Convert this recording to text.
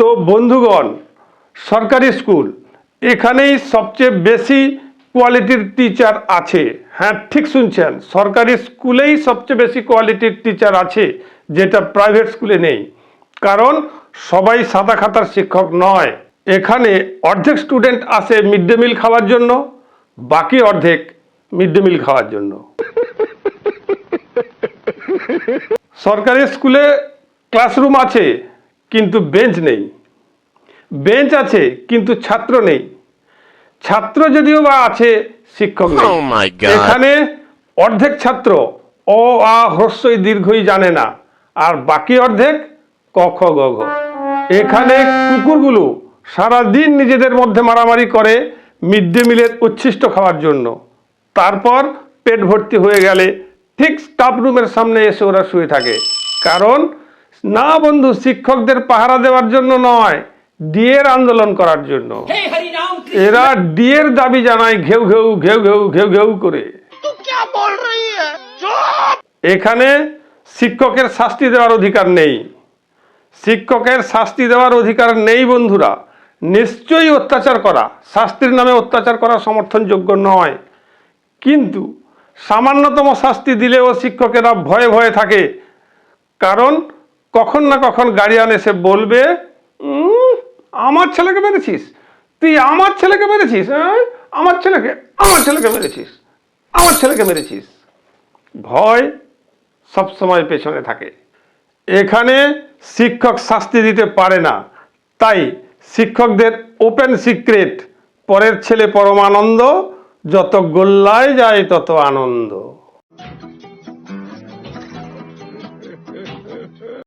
তো বন্ধুগণ, সরকারি স্কুল, এখানেই সবচেয়ে বেশি কোয়ালিটির টিচার আছে। হ্যাঁ ঠিক শুনছেন, সরকারি স্কুলেই সবচেয়ে বেশি কোয়ালিটির টিচার আছে, যেটা প্রাইভেট স্কুলে নেই। কারণ, সবাই সাদা খাতার শিক্ষক নয়। এখানে অর্ধেক স্টুডেন্ট আসে মিড ডে মিল খাওয়ার জন্য, বাকি অর্ধেক মিড ডে মিল খাওয়ার জন্য। সরকারি স্কুলে ক্লাসরুম আছে কিন্তু বেঞ্চ নেই। বেঞ্চ আছে কিন্তু ছাত্র নেই। ছাত্র যদিও বা আছে শিক্ষক নেই। Oh. এখানে অর্ধেক ছাত্র অ আ হ্রস্বই দীর্ঘই জানে না। আর বাকি অর্ধেক ক খ গ ঘ। এখানে কুকুরগুলো সারাদিন নিজেদের মধ্যে মারামারি করে মিড ডে মিলের উচ্ছিষ্ট খাওয়ার জন্য। তারপর পেট ভর্তি হয়ে গেলে ঠিক স্টাফ রুমের সামনে এসে ওরা শুয়ে থাকে। কারণ না বন্ধু শিক্ষকদের পাহারা দেওয়ার জন্য নয় ডিএর আন্দোলন করার জন্য। এরা ডিএর দাবি জানায় ঘেউ ঘেউ ঘেউ ঘেউ ঘেউ ঘেউ করে। এখানে শিক্ষকের শাস্তি দেওয়ার অধিকার নেই। শিক্ষকের শাস্তি দেওয়ার অধিকার নেই বন্ধুরা। নিশ্চয়ই অত্যাচার করা শাস্তির নামে অত্যাচার করা সমর্থনযোগ্য নয়। কিন্তু সামান্যতম শাস্তি দিলেও শিক্ষকেরা ভয়ে ভয়ে থাকে। কারণ কখন না কখন গার্ডিয়ান এসে বলবে "উম, আমার ছেলেকে মেরেছিস? তুই আমার ছেলেকে মেরেছিস? আমার ছেলেকে আমার ছেলেকে মেরেছিস আমার ছেলেকে মেরেছিস। ভয় সবসময় পেছনে থাকে। এখানে শিক্ষক শাস্তি দিতে পারে না। তাই শিক্ষকদের ওপেন সিক্রেট পরের ছেলে পরমানন্দ যত গোল্লায় যায় তত আনন্দ।